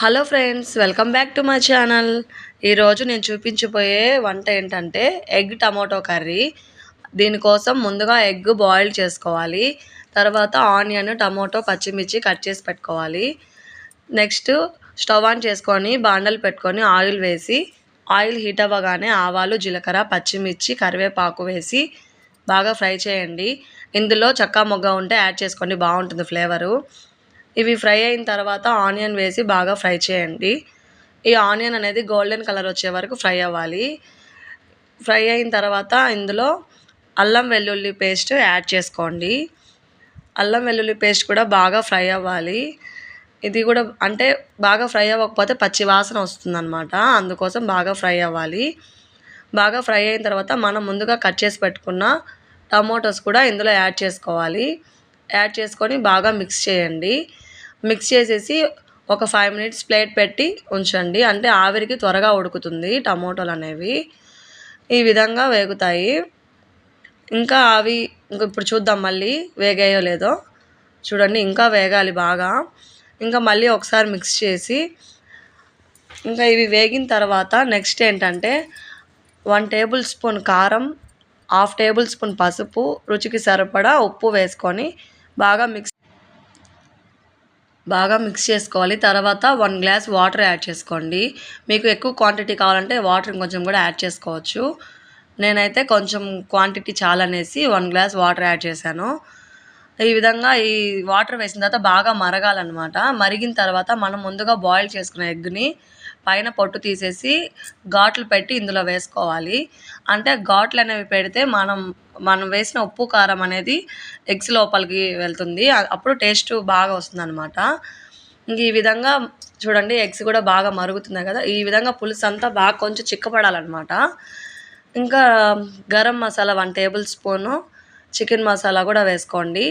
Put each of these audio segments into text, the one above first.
Hello friends welcome back to my channel. ఈరోజు నేను చూపించబోయే వంట ఏంటంటే ఎగ్ టమాటో కర్రీ. దీనికోసం ముందుగా ఎగ్ బాయిల్ చేసుకోవాలి. తర్వాత ఆనియన్ టమాటో పచ్చిమిర్చి కట్ చేసి పెట్టుకోవాలి. నెక్స్ట్ స్టవ్ ఆన్ చేసుకొని బాండలు పెట్టుకొని ఆయిల్ వేసి ఆయిల్ హీట్ అవ్వగానే ఆవాలు జీలకర్ర పచ్చిమిర్చి కరివేపాకు వేసి బాగా ఫ్రై చేయండి. ఇందులో చక్కా మొగ్గ ఉంటే యాడ్ చేసుకోండి బాగుంటుంది ఫ్లేవరు. ఇవి ఫ్రై అయిన తర్వాత ఆనియన్ వేసి బాగా ఫ్రై చేయండి. ఈ ఆనియన్ అనేది గోల్డెన్ కలర్ వచ్చే వరకు ఫ్రై అవ్వాలి. ఫ్రై అయిన తర్వాత ఇందులో అల్లం వెల్లుల్లి పేస్ట్ యాడ్ చేసుకోండి. అల్లం వెల్లుల్లి పేస్ట్ కూడా బాగా ఫ్రై అవ్వాలి. ఇది కూడా అంటే బాగా ఫ్రై అవ్వకపోతే పచ్చి వాసన వస్తుందన్నమాట. అందుకోసం బాగా ఫ్రై అవ్వాలి. బాగా ఫ్రై అయిన తర్వాత మనం ముందుగా కట్ చేసి పెట్టుకున్న టమాటోస్ కూడా ఇందులో యాడ్ చేసుకోవాలి. యాడ్ చేసుకొని బాగా మిక్స్ చేయండి. మిక్స్ చేసేసి ఒక ఫైవ్ మినిట్స్ ప్లేట్ పెట్టి ఉంచండి. అంటే ఆవిరికి త్వరగా ఉడుకుతుంది టమోటాలు అనేవి. ఈ విధంగా వేగుతాయి. ఇంకా అవి ఇంకా ఇప్పుడు చూద్దాం మళ్ళీ వేగాయో లేదో. చూడండి ఇంకా వేగాలి బాగా. ఇంకా మళ్ళీ ఒకసారి మిక్స్ చేసి ఇంకా ఇవి వేగిన తర్వాత నెక్స్ట్ ఏంటంటే వన్ టేబుల్ స్పూన్ కారం హాఫ్ టేబుల్ స్పూన్ పసుపు రుచికి సరిపడా ఉప్పు వేసుకొని బాగా మిక్స్ బాగా మిక్స్ చేసుకోవాలి. తర్వాత వన్ గ్లాస్ వాటర్ యాడ్ చేసుకోండి. మీకు ఎక్కువ క్వాంటిటీ కావాలంటే వాటర్ కొంచెం కూడా యాడ్ చేసుకోవచ్చు. నేనైతే కొంచెం క్వాంటిటీ చాలనేసి వన్ గ్లాస్ వాటర్ యాడ్ చేశాను. ఈ విధంగా ఈ వాటర్ వేసిన తర్వాత బాగా మరగాలన్నమాట. మరిగిన తర్వాత మనం ముందుగా బాయిల్ చేసుకున్న ఎగ్ని పైన పొట్టు తీసేసి ఘాట్లు పెట్టి ఇందులో వేసుకోవాలి. అంటే ఘాట్లు అనేవి పెడితే మనం మనం వేసిన ఉప్పు కారం అనేది ఎగ్స్ లోపలికి వెళ్తుంది. అప్పుడు టేస్ట్ బాగా వస్తుందన్నమాట. ఇంక ఈ విధంగా చూడండి ఎగ్స్ కూడా బాగా మరుగుతున్నాయి కదా. ఈ విధంగా పులుసు అంతా బాగా కొంచెం చిక్కపడాలన్నమాట. ఇంకా garam masala one tablespoon chicken masala కూడా వేసుకోండి.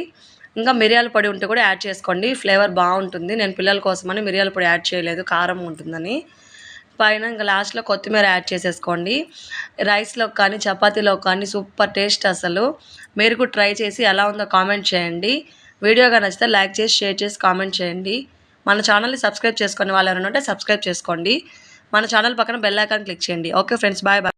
ఇంకా మిరియాల పొడి ఉంటే కూడా యాడ్ చేసుకోండి. ఫ్లేవర్ బాగుంటుంది. నేను పిల్లల కోసమని మిరియాల పొడి యాడ్ చేయలేదు. కారం ఉంటుందని. పైన ఇంకా లాస్ట్లో కొత్తిమీర యాడ్ చేసేసుకోండి. రైస్లో కానీ చపాతీలో కానీ సూపర్ టేస్ట్ అసలు. మీరు కూడా ట్రై చేసి ఎలా ఉందో కామెంట్ చేయండి. వీడియోగా నచ్చితే లైక్ చేసి షేర్ చేసి కామెంట్ చేయండి. మన ఛానల్ని సబ్స్క్రైబ్ చేసుకునే వాళ్ళు ఎవరైనా ఉంటే సబ్స్క్రైబ్ చేసుకోండి. మన ఛానల్ పక్కన బెల్ ఐకాన్ క్లిక్ చేయండి. Okay friends bye bye.